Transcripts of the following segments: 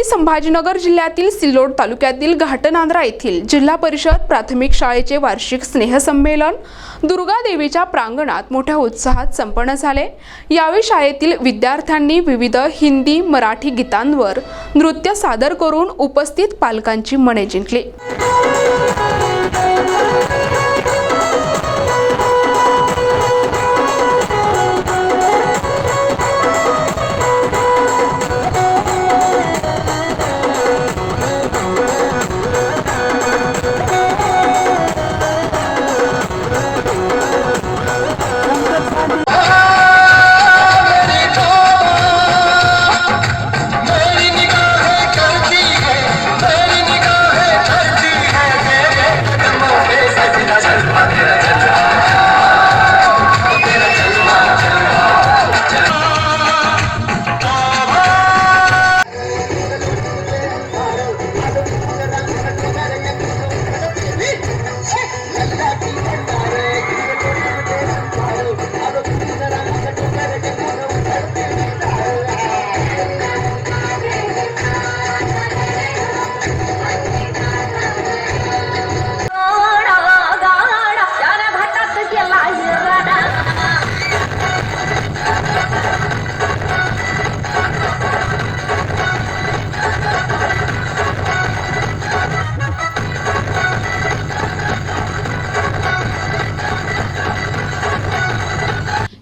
छत्रपती संभाजीनगर जिल्ह्यातील सिल्लोड तालुक्यातील घाटनांद्रा येथील जिल्हा परिषद प्राथमिक शाळेचे वार्षिक स्नेहसंमेलन दुर्गा देवीच्या प्रांगणात मोठ्या उत्साहात संपन्न झाले. यावेळी शाळेतील विद्यार्थ्यांनी विविध हिंदी मराठी गीतांवर नृत्य सादर करून उपस्थित पालकांची मने जिंकली.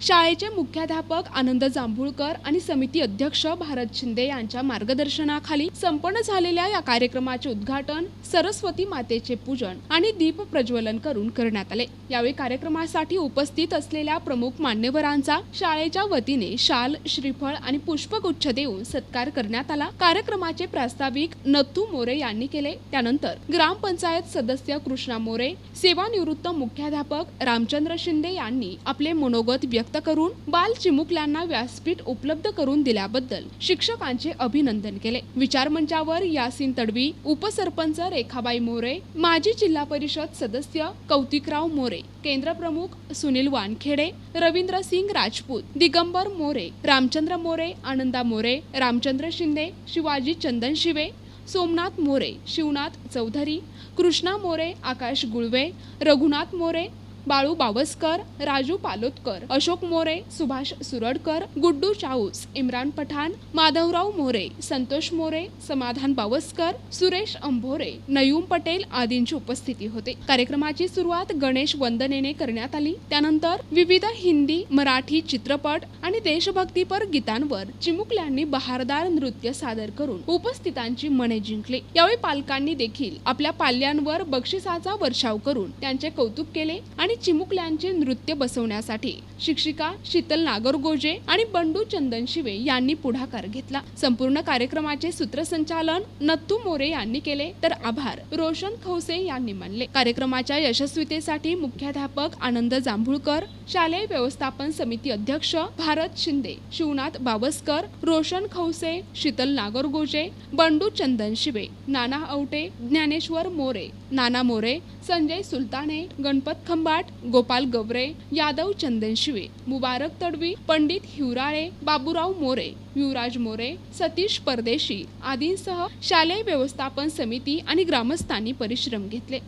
शाळेचे मुख्याध्यापक आनंद जांभूळकर आणि समिती अध्यक्ष भारत शिंदे यांच्या मार्गदर्शनाखाली संपन्न झालेल्या या कार्यक्रमाचे उद्घाटन सरस्वती मातेचे पूजन आणि दीप प्रज्वलन करून करण्यात आले. यावेळी कार्यक्रमासाठी उपस्थित असलेल्या प्रमुख मान्यवरांचा शाळेच्या वतीने शाल श्रीफळ आणि पुष्पगुच्छ देऊन सत्कार करण्यात आला. कार्यक्रमाचे प्रास्ताविक नथू मोरे यांनी केले. त्यानंतर ग्रामपंचायत सदस्य कृष्णा मोरे सेवानिवृत्त मुख्याध्यापक रामचंद्र शिंदे यांनी आपले मनोगत व्यक्त करून बाल चिमुकल्यांना व्यासपीठ उपलब्ध करून दिल्याबद्दल शिक्षकांचे अभिनंदन केले. विचारमंचावर यासिन तडवी उपसरपंच रेखाबाई मोरे माजी जिल्हा परिषद सदस्य कौतिकराव मोरे केंद्र प्रमुख सुनील वानखेडे रवींद्र सिंग राजपूत दिगंबर मोरे रामचंद्र मोरे आनंदा मोरे रामचंद्र शिंदे शिवाजी चंदन शिवे सोमनाथ मोरे शिवनाथ चौधरी कृष्णा मोरे आकाश गुळवे रघुनाथ मोरे बाळू बावस्कर राजू पालोदकर अशोक मोरे सुभाष सुरडकर गुड्डू चाऊस इम्रान पठाण माधवराव मोरे संतोष मोरे समाधान बावस्कर सुरेश अंभोरे नयूम पटेल आदींची उपस्थिती होते. कार्यक्रमाची सुरुवात गणेश वंदनेने करण्यात आली. त्यानंतर विविध हिंदी मराठी चित्रपट आणि देशभक्तीपर गीतांवर चिमुकल्यांनी बहारदार नृत्य सादर करून उपस्थितांची मने जिंकली. यावेळी पालकांनी देखील आपल्या पाल्यांवर बक्षिसाचा वर्षाव करून त्यांचे कौतुक केले आणि आणि चिमुकल्यांचे नृत्य बसवण्यासाठी. शिक्षिका शीतल नागरगोजे आणि बंडू चंदन शिवे यांनी पुढाकार घेतला. संपूर्ण कार्यक्रमाचे सूत्रसंचालन नत्तू मोरे यांनी केले. तर आभार. रोशन खवसे यांनी मानले. कार्यक्रमाच्या यशस्वीतेसाठी मुख्याध्यापक आनंद जांभूळकर शालेय व्यवस्थापन समिती अध्यक्ष भारत शिंदे शिवनाथ बावस्कर रोशन खवसे शीतल नागरगोजे बंडू चंदन शिवे नाना औटे ज्ञानेश्वर मोरे नाना मोरे संजय सुलताने गणपत खंबाट गोपाल गवरे यादव चंदन शिवे मुबारक तडवी पंडित हिवराळे बाबूराव मोरे युवराज मोरे सतीश परदेशी आदींसह शालेय व्यवस्थापन समिती आणि ग्रामस्थांनी परिश्रम घेतले.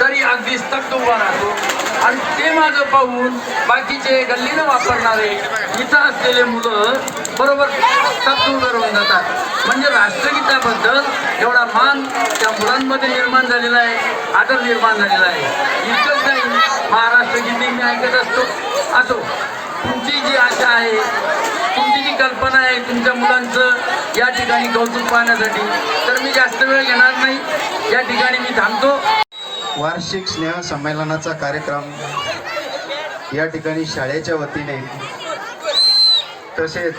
तरी अगदी स्तब्ध उभा राहतो. आणि ते माझं पाहून बाकीचे गल्लीनं वापरणारे इथं असलेले मुलं बरोबर स्तब्ध उभे राहून जातात. म्हणजे राष्ट्रगीताबद्दल एवढा मान त्या मुलांमध्ये निर्माण झालेला आहे आदर निर्माण झालेला आहे. इतकंच नाही महाराष्ट्र गीते मी ऐकत असतो. असो तुमची जी आशा आहे तुमची जी कल्पना आहे तुमच्या मुलांचं या ठिकाणी कौतुक पाहण्यासाठी तर मी जास्त वेळ घेणार नाही. या ठिकाणी मी थांबतो. वार्षिक स्नेह संमेलनाचा कार्यक्रम या ठिकाणी शाळेच्या वतीने तसेच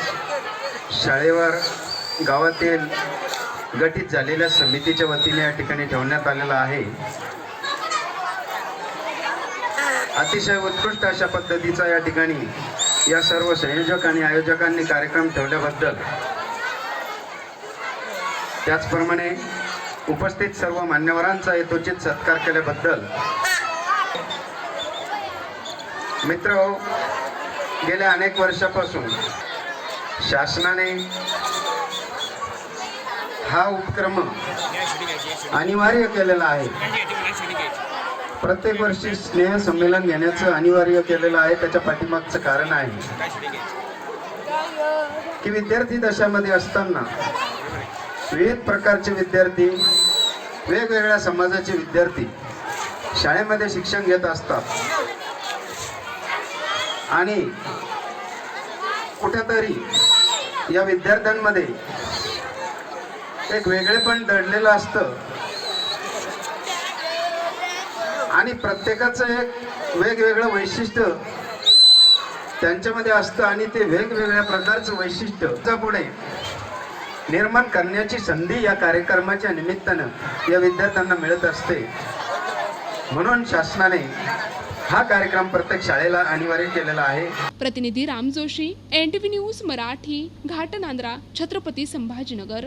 शाळेवर गावातील गठीत झालेल्या समितीच्या वतीने या ठिकाणी ठेवण्यात आलेला आहे. अतिशय उत्कृष्ट अशा पद्धतीचा या ठिकाणी या सर्व संयोजक आणि आयोजकांनी कार्यक्रम ठेवल्याबद्दल त्याचप्रमाणे उपस्थित सर्व मान्यवरांचा यथोचित सत्कार केल्याबद्दल मित्र हो, गेल्या अनेक वर्षापासून शासनाने हा उपक्रम अनिवार्य केलेला आहे. प्रत्येक वर्षी स्नेह संमेलन घेण्याचं अनिवार्य केलेलं आहे त्याच्या पाठीमागचं कारण आहे. की विद्यार्थी दशामध्ये असताना विविध प्रकारचे विद्यार्थी वेगवेगळ्या समाजाचे विद्यार्थी शाळेमध्ये शिक्षण घेत असतात. आणि कुठेतरी या विद्यार्थ्यांमध्ये एक वेगळेपण दडलेलं असतं. आणि प्रत्येकाचं एक वेगवेगळं वैशिष्ट्य त्यांच्यामध्ये असतं आणि ते वेगवेगळ्या प्रकारचं वैशिष्ट्य पुढे निर्माण करण्याची संधी या कार्यक्रमाच्या निमित्तानं या विद्यार्थ्यांना मिळत असते. म्हणून शासनाने हा कार्यक्रम प्रत्येक शाळेला अनिवार्य केलेला आहे. प्रतिनिधी राम जोशी एन न्यूज मराठी घाटनांद्रा छत्रपती संभाजीनगर.